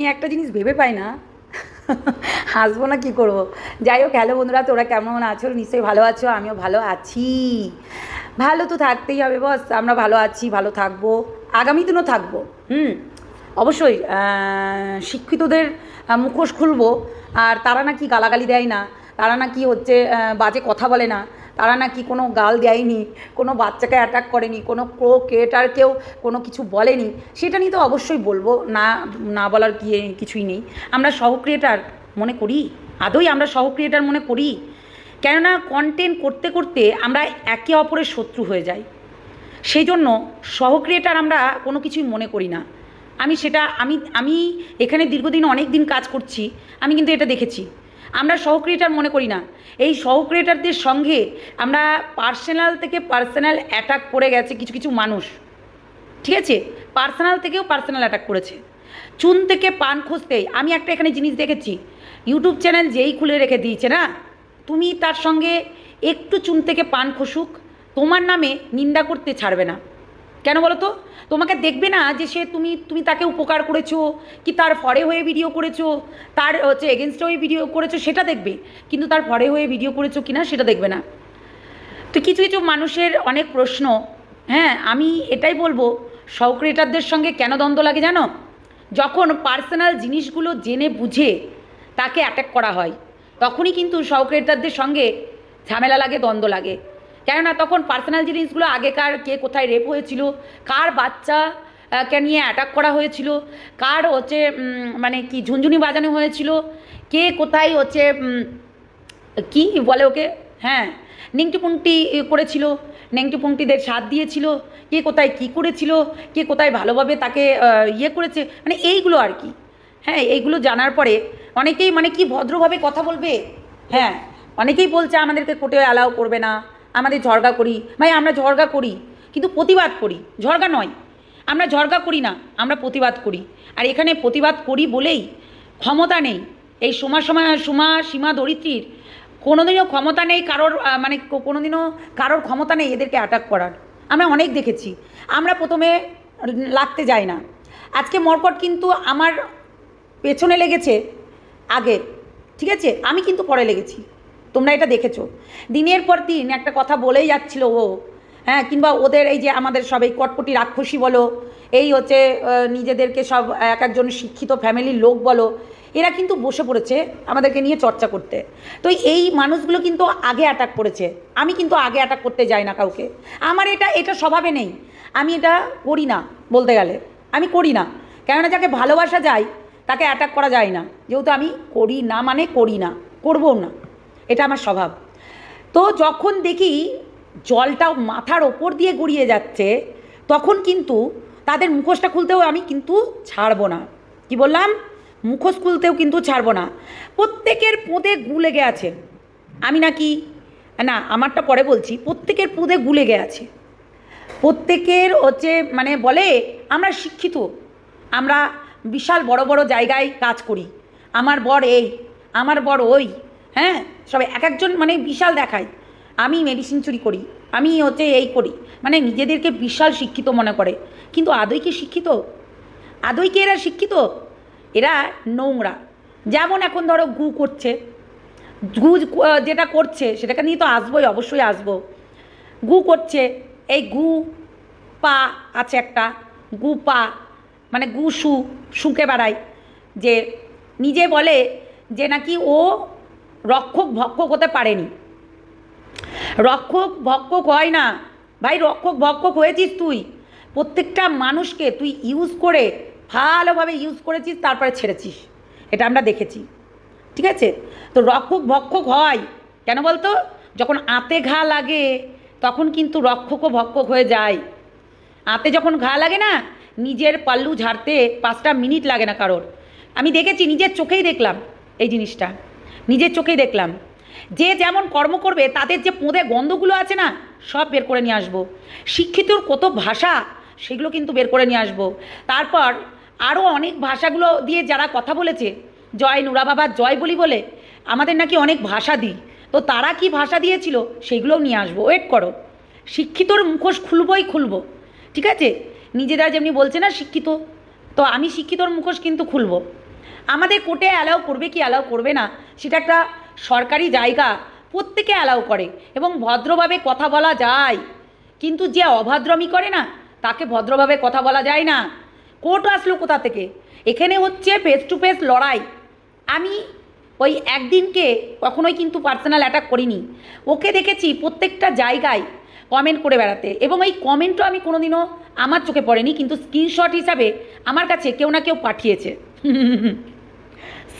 আমি একটা জিনিস ভেবে পাই না, হাসবো না কী করব? যাই হোক হ্যালো বন্ধুরা তোরা কেমন আছো? নিশ্চয়ই ভালো আছো, আমিও ভালো আছি। ভালো তো থাকতেই হবে বস, আমরা ভালো আছি, ভালো থাকব, আগামী দিনও থাকব, হুম? অবশ্যই শিক্ষিতদের মুখোশ খুলবো, আর তারা নাকি গালাগালি দেয় না, তারা নাকি হচ্ছে বাজে কথা বলে না তারা নাকি কোনো গাল দেয়নি, কোনো বাচ্চাকে অ্যাটাক করেনি, কোনো প্রো ক্রিয়েটারকেও কোনো কিছু বলেনি, সেটা নিয়ে তো অবশ্যই বলব। না না বলার কি কিছুই নেই। আমরা সহ ক্রিয়েটার মনে করি? আদৌ আমরা সহ ক্রিয়েটার মনে করি? কেননা কন্টেন্ট করতে করতে আমরা একে অপরের শত্রু হয়ে যাই। সেই জন্য সহ ক্রিয়েটার আমরা কোনো কিছুই মনে করি না। আমি সেটা, আমি আমি এখানে দীর্ঘদিন অনেক দিন কাজ করছি, আমি কিন্তু এটা দেখেছি। আমরা সহ ক্রিয়েটার মনে করি না। এই সহ ক্রিয়েটারদের সঙ্গে আমরা পার্সোনাল থেকে পার্সোনাল অ্যাটাক করে গেছে কিছু কিছু মানুষ। ঠিক আছে? পার্সোনাল থেকেও পার্সোনাল অ্যাটাক করেছে। চুন থেকে পান খুঁজতেই আমি একটা এখানে জিনিস দেখেছি। ইউটিউব চ্যানেল যেই খুলে রেখে দিয়েছে না? তুমি তার সঙ্গে একটু চুন থেকে পান খসুক তোমার নামে নিন্দা করতে ছাড়বে না। কেন বলো তো তোমাকে দেখবে না যে সে তুমি তুমি তাকে উপকার করেছ, কি তার ফরে হয়ে ভিডিও করেছ, তার হচ্ছে এগেনস্টে হয়ে ভিডিও করেছ, সেটা দেখবে। কিন্তু তার ফরে হয়ে ভিডিও করেছ কিনা, সেটা দেখবে না। তো কিছু কিছু মানুষের অনেক প্রশ্ন। হ্যাঁ আমি এটাই বলব সক্রিয়েটারদের সঙ্গে কেন দ্বন্দ্ব লাগে জানো? যখন পার্সোনাল জিনিসগুলো জেনে বুঝে তাকে অ্যাটাক করা হয়, তখনই কিন্তু সক্রিয়েটারদের সঙ্গে ঝামেলা লাগে, দ্বন্দ্ব লাগে। কেননা তখন পার্সোনাল জিনিসগুলো আগেকার কে কোথায় রেপ হয়েছিল, কার বাচ্চা কে নিয়ে অ্যাটাক করা হয়েছিল, কার হচ্ছে মানে কি ঝুনঝুনি বাজানো হয়েছিল, কে কোথায় হচ্ছে কি বলে ওকে? হ্যাঁ নেংটি পুংটি করেছিল, নেংটি পুংটিদের সাথ দিয়েছিল, কে কোথায় কি করেছিল, কে কোথায় ভালোভাবে তাকে ইয়ে করেছে মানে এইগুলো আর কি। হ্যাঁ এইগুলো জানার পরে অনেকেই মানে কি ভদ্রভাবে কথা বলবে? হ্যাঁ অনেকেই বলছে আমাদেরকে কোর্টে অ্যালাউ করবে না। আমাদের ঝড়গা করি। ভাই, আমরা ঝড়গা করি, কিন্তু প্রতিবাদ করি। ঝড়গা নয়। আমরা ঝড়গা করি না, আমরা প্রতিবাদ করি। আর এখানে প্রতিবাদ করি বলেই ক্ষমতা নেই। এই সমা সমা, সুমা সীমা দরিদ্রীর কোনোদিনও ক্ষমতা নেই কারোর মানে কোনোদিনও কারোর ক্ষমতা নেই এদেরকে অ্যাটাক করার। আমরা অনেক দেখেছি। আমরা প্রথমে লাগতে যাই না। আজকে মরকট কিন্তু আমার পেছনে লেগেছে আগে। ঠিক আছে? আমি কিন্তু পরে লেগেছি। তোমরা এটা দেখেছ। দিনের পর দিন একটা কথা বলেই যাচ্ছিল ও। হ্যাঁ কিংবা ওদের এই যে আমাদের সব এই কটকটি রাক্ষসী বলো, এই হচ্ছে নিজেদেরকে সব এক একজন শিক্ষিত ফ্যামিলির লোক বলো, এরা কিন্তু বসে পড়েছে আমাদেরকে নিয়ে চর্চা করতে। তো এই মানুষগুলো কিন্তু আগে অ্যাটাক করেছে। আমি কিন্তু আগে অ্যাটাক করতে যাই না কাউকে। আমার এটা এটা স্বভাবে নেই। আমি এটা করি না, বলতে গেলে। আমি করি না। কেননা যাকে ভালোবাসা যায়, তাকে অ্যাটাক করা যায় না। যেহেতু আমি করি না মানে করি না, করবও না। এটা আমার স্বভাব। তো যখন দেখি জলটা মাথার ওপর দিয়ে গড়িয়ে যাচ্ছে, তখন কিন্তু তাদের মুখোশটা খুলতেও আমি কিন্তু ছাড়বো না। কি বললাম? মুখোশ খুলতেও কিন্তু ছাড়বো না। প্রত্যেকের পোঁদে গুলে গে আছে। আমি নাকি, না, আমারটা পরে বলছি, প্রত্যেকের পোঁদে গুলে গে আছে। প্রত্যেকের হচ্ছে মানে বলে, আমরা শিক্ষিত, আমরা বিশাল বড় বড় জায়গায় কাজ করি। আমার বর এই, আমার বর ওই হ্যাঁ? সবাই এক একজন মানে বিশাল দেখায়। আমি মেডিসিন চুরি করি, আমি হচ্ছে এই করি। মানে নিজেদেরকে বিশাল শিক্ষিত মনে করে। কিন্তু আদৌ কি শিক্ষিত? আদৌ কি এরা শিক্ষিত? এরা নোংরা। যেমন এখন ধরো গু করছে। গু যেটা করছে, সেটাকে নিয়ে তো আসবোই, অবশ্যই আসব। গু করছে, এই গু পা আছে একটা, গু পা মানে গু শু শুকে বেড়ায়। যে নিজে বলে যে নাকি ও রক্ষক ভক্ষক হতে পারেনি। রক্ষক ভক্ষক হয় না। ভাই, রক্ষক ভক্ষক হয়েছিস তুই। প্রত্যেকটা মানুষকে তুই ইউজ করে, ভালোভাবে ইউজ করেছিস, তারপরে ছেড়েছিস। এটা আমরা দেখেছি। ঠিক আছে? তো রক্ষক ভক্ষক হয়। কেন বলতো? যখন আতে ঘা লাগে, তখন কিন্তু রক্ষক ও ভক্ষক হয়ে যায়। আতে যখন ঘা লাগে না, নিজের পাল্লু ঝাড়তে পাঁচটা মিনিট লাগে না কারোর। আমি দেখেছি, নিজের চোখেই দেখলাম এই জিনিসটা। নিজের চোখেই দেখলাম। যে যেমন কর্ম করবে, তাদের যে পোঁদে গন্ধগুলো আছে না, সব বের করে নিয়ে আসব। শিক্ষিতর কত ভাষা, সেগুলো কিন্তু বের করে নিয়ে আসব। তারপর আরও অনেক ভাষাগুলো দিয়ে যারা কথা বলেছে, জয় নুরা বাবা, জয় বলি বলে, আমাদের নাকি অনেক ভাষা দিই। তো তারা কি ভাষা দিয়েছিল, সেগুলোও নিয়ে আসব। ওয়েট করো। শিক্ষিতর মুখোশ খুলবই খুলবো। ঠিক আছে? নিজেরা যেমনি বলছে না, শিক্ষিত। তো আমি শিক্ষিতর মুখোশ কিন্তু খুলবো। আমাদের কোর্টে অ্যালাউ করবে কি অ্যালাউ করবে না? সেটা একটা সরকারি জায়গা, প্রত্যেকে অ্যালাউ করে এবং ভদ্রভাবে কথা বলা যায়। কিন্তু যে অভদ্রমি করে না, তাকে ভদ্রভাবে কথা বলা যায় না। কোর্ট আসলো কোথা থেকে? এখানে হচ্ছে ফেস টু ফেস লড়াই। আমি ওই একদিনকে কখনোই কিন্তু পার্সোনাল অ্যাটাক করিনি। ওকে দেখেছি প্রত্যেকটা জায়গায় কমেন্ট করে বেড়াতে এবং এই কমেন্টও আমি কোনোদিনও আমার চোখে পড়েনি, কিন্তু স্ক্রিনশট হিসাবে আমার কাছে কেউ না কেউ পাঠিয়েছে।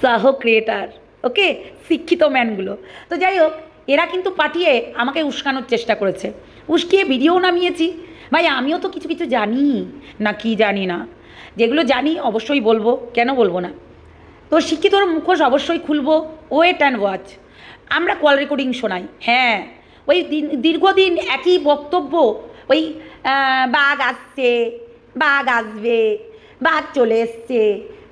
সাহ ক্রিয়েটার ওকে শিক্ষিত ম্যানগুলো। তো যাই হোক, এরা কিন্তু পাঠিয়ে আমাকে উস্কানোর চেষ্টা করেছে। উস্কিয়ে ভিডিও নামিয়েছি। ভাই, আমিও তো কিছু কিছু জানি, না কি জানি না। যেগুলো জানি অবশ্যই বলব, কেন বলব না? তো শিক্ষিতর মুখোশ অবশ্যই খুলবো ওয়েট অ্যান্ড ওয়াচ আমরা কল রেকর্ডিং শোনাই হ্যাঁ। ওই দিন, দীর্ঘদিন একই বক্তব্য, ওই বাঘ আসছে, বাঘ আসবে, বাঘ চলে এসছে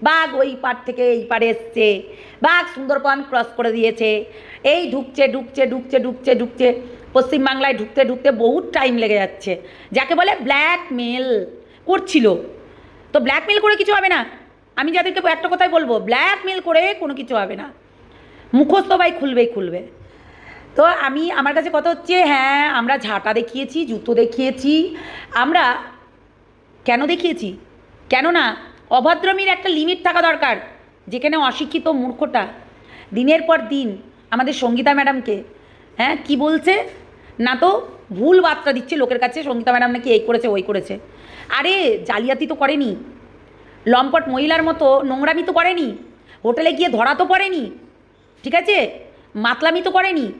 বাঘ ওই পার থেকে এই পারে এসছে। বাঘ সুন্দরবন ক্রস করে দিয়েছে। এই ঢুকছে ঢুকছে ঢুকছে ঢুকছে ঢুকছে। পশ্চিমবাংলায় ঢুকতে ঢুকতে বহুত টাইম লেগে যাচ্ছে। যাকে বলে ব্ল্যাকমেল করছিল। তো ব্ল্যাকমেল করে কিছু হবে না। আমি যাদেরকে একটা কথাই বলব ব্ল্যাকমেল করে কোনো কিছু হবে না। মুখস্থ ভাই খুলবেই খুলবে। তো আমি, আমার কাছে কথা হচ্ছে হ্যাঁ আমরা ঝাঁটা দেখিয়েছি, জুতো দেখিয়েছি। আমরা কেন দেখিয়েছি? কেননা অভদ্রমীর একটা লিমিট থাকা দরকার যেখানে অশিক্ষিত মূর্খটা দিনের পর দিন আমাদের সঙ্গীতা ম্যাডামকে হ্যাঁ কি বলছে? না তো ভুল বার্তা দিচ্ছে লোকের কাছে সঙ্গীতা ম্যাডাম নাকি এই করেছে ওই করেছে। আরে জালিয়াতি তো করেনি। লম্পট মহিলার মতো নোংরামি তো করেনি। হোটেলে গিয়ে ধরা তো পড়েনি। ঠিক আছে? মাতলামি তো করেনি।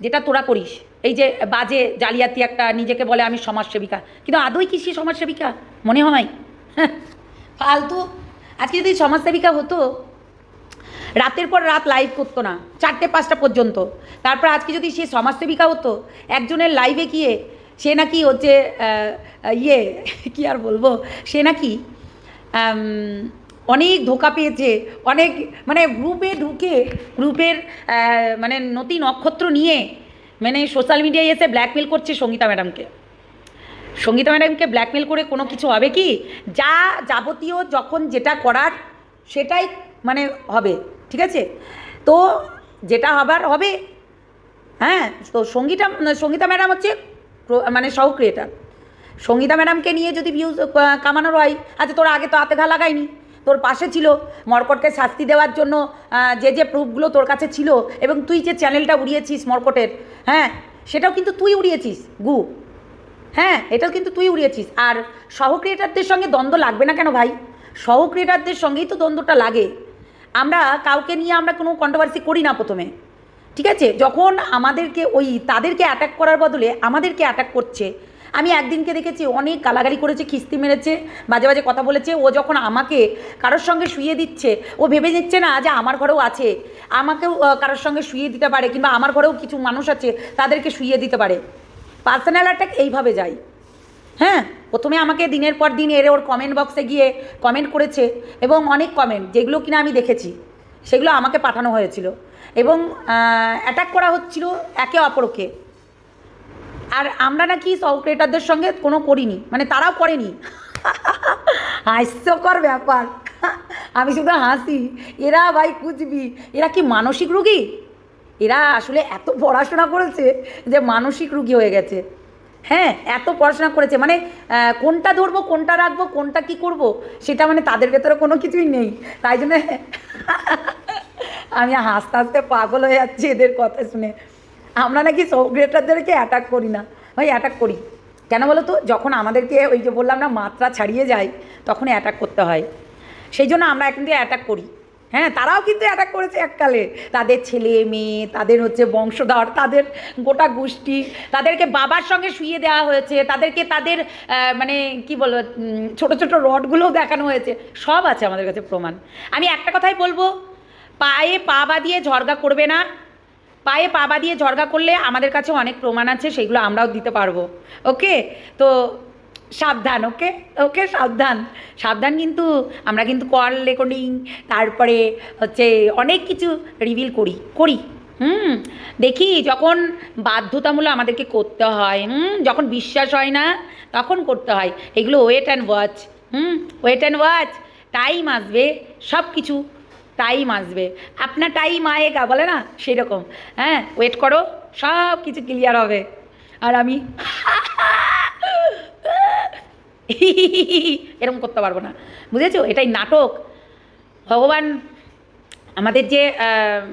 যেটা তোরা করিস। এই যে বাজে জালিয়াতি একটা নিজেকে বলে আমি সমাজসেবিকা। কিন্তু আদৌ কি সে সমাজসেবিকা? মনে হয় হ্যাঁ, ফালতু। আজকে যদি সমাজসেবিকা হতো, রাতের পর রাত লাইভ করতো না, চারটে পাঁচটা পর্যন্ত। তারপর আজকে যদি সে সমাজসেবিকা হতো, একজনের লাইভে গিয়ে সে নাকি হচ্ছে ইয়ে কি আর বলব, সে নাকি অনেক ধোকা পেয়েছে, অনেক মানে গ্রুপে ঢুকে, গ্রুপের মানে নতুন নক্ষত্র নিয়ে মানে সোশ্যাল মিডিয়ায় এসে ব্ল্যাকমেল করছে সঙ্গীতা ম্যাডামকে সঙ্গীতা ম্যাডামকে ব্ল্যাকমেল করে কোনো কিছু হবে কি? যা যাবতীয় যখন যেটা করার সেটাই মানে হবে, ঠিক আছে? তো যেটা হবার হবে হ্যাঁ? তো সঙ্গীতা সঙ্গীতা ম্যাডাম হচ্ছে মানে সহ ক্রিয়েটার সঙ্গীতা ম্যাডামকে নিয়ে যদি ভিউজ কামানোর হয় আচ্ছা তোর আগে তো হাতে ঘা লাগায়নি তোর পাশে ছিল মর্কটকে শাস্তি দেওয়ার জন্য যে যে প্রুফগুলো তোর কাছে ছিল, এবং তুই যে চ্যানেলটা উড়িয়েছিস মর্কটের হ্যাঁ? সেটাও কিন্তু তুই উড়িয়েছিস, গু। হ্যাঁ এটাও কিন্তু তুই উড়িয়েছিস। আর সহ ক্রিয়েটারদের সঙ্গে দ্বন্দ্ব লাগবে না কেন ভাই? সহ ক্রিয়েটারদের সঙ্গেই তো দ্বন্দ্বটা লাগে। আমরা কাউকে নিয়ে আমরা কোনো কন্ট্রোভার্সি করি না প্রথমে। ঠিক আছে? যখন আমাদেরকে ওই তাদেরকে অ্যাটাক করার বদলে আমাদেরকে অ্যাটাক করছে। আমি একদিনকে দেখেছি, অনেক গালাগালি করেছে, খিস্তি মেরেছে বাজে বাজে কথা বলেছে। ও যখন আমাকে কারোর সঙ্গে শুয়ে দিচ্ছে, ও ভেবে নিচ্ছে না যে আমার ঘরেও আছে। আমাকেও কারোর সঙ্গে শুয়ে দিতে পারে কিংবা আমার ঘরেও কিছু মানুষ আছে, তাদেরকে শুয়ে দিতে পারে। পার্সোনাল অ্যাটাক এইভাবে যায় হ্যাঁ প্রথমে আমাকে দিনের পর দিন এর ওর কমেন্ট বক্সে গিয়ে কমেন্ট করেছে এবং অনেক কমেন্ট যেগুলো কিনা আমি দেখেছি, সেগুলো আমাকে পাঠানো হয়েছিল এবং অ্যাটাক করা হচ্ছিল একে অপরকে। আর আমরা নাকি সব ক্রিয়েটারদের সঙ্গে কোনো করিনি মানে তারাও করেনি। হাস্যকর ব্যাপার। আমি শুধু হাসি। এরা ভাই কুচবি, এরা কি মানসিক রুগী? এরা আসলে এত পড়াশোনা করেছে যে মানসিক রুগী হয়ে গেছে। হ্যাঁ এত পড়াশোনা করেছে। মানে কোনটা ধরবো, কোনটা রাখব, কোনটা কি করব, সেটা মানে তাদের ভেতরে কোনো কিছুই নেই। তাই জন্য আমি হাসতে হাসতে পাগল হয়ে যাচ্ছি এদের কথা শুনে। আমরা নাকি সব ক্রিয়েটারদেরকে অ্যাটাক করি না। ভাই অ্যাটাক করি। কেন বলো তো? যখন আমাদেরকে ওই যে বললাম না, মাত্রা ছাড়িয়ে যায়, তখন অ্যাটাক করতে হয়। সেই জন্য আমরা এখন দিয়ে অ্যাটাক করি। হ্যাঁ তারাও কিন্তু অ্যাটাক করেছে এককালে। তাদের ছেলে, মেয়ে, তাদের হচ্ছে বংশধর, তাদের গোটা গোষ্ঠী, তাদেরকে বাবার সঙ্গে শুইয়ে দেওয়া হয়েছে, তাদেরকে তাদের মানে কি বলব ছোট ছোট রডগুলোও দেখানো হয়েছে। সব আছে আমাদের কাছে প্রমাণ। আমি একটা কথাই বলব, পায়ে পা বাঁধিয়ে ঝরগা করবে না। পায়ে পা বাঁধিয়ে ঝরগা করলে আমাদের কাছে অনেক প্রমাণ আছে, সেগুলো আমরাও দিতে পারব। ওকে তো সাবধান, ওকে? ওকে, সাবধান। সাবধান কিন্তু, আমরা কিন্তু কল রেকর্ডিং, তারপরে হচ্ছে অনেক কিছু রিভিল করি করি। হুম, দেখি যখন বাধ্যতামূলক আমাদেরকে করতে হয়, হুম, যখন বিশ্বাস হয় না, তখন করতে হয়। এগুলো wait and watch hmm wait and watch time আসবে সব কিছু টাইম আসবে। আপনার টাইম আয়েগা, বলে না? সেই রকম হ্যাঁ ওয়েট করো সব কিছু ক্লিয়ার হবে। আর আমি এরকম করতে পারব না। বুঝেছ? এটাই নাটক। ভগবান আমাদের যে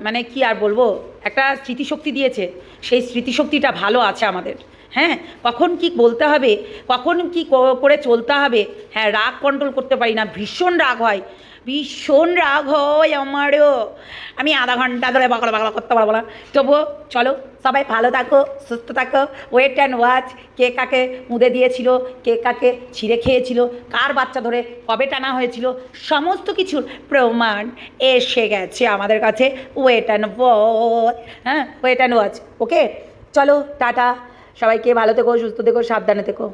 মানে কি আর বলব? একটা স্মৃতিশক্তি দিয়েছে। সেই স্মৃতিশক্তিটা ভালো আছে আমাদের। হ্যাঁ? কখন কি বলতে হবে? কখন কি করে চলতে হবে? হ্যাঁ রাগ কন্ট্রোল করতে পারি না। ভীষণ রাগ হয়। ভীষণ রাগ হয় আমারও আমি আধা ঘণ্টা ধরে বাকড়া বাকড়া করতে পারব না। তবুও চলো, সবাই ভালো থাকো, সুস্থ থাকো ওয়েট অ্যান্ড ওয়াচ কে কাকে মুদে দিয়েছিল, কে কাকে ছিঁড়ে খেয়েছিল, কার বাচ্চা ধরে কবে টানা হয়েছিল, সমস্ত কিছুর প্রমাণ এসে গেছে আমাদের কাছে। ওয়েট অ্যান্ড ওয়াচ হ্যাঁ ওয়েট অ্যান্ড ওয়াচ ওকে চলো, টাটা। সবাইকে ভালো থেকো, সুস্থ থেকো, সাবধানে থেকো।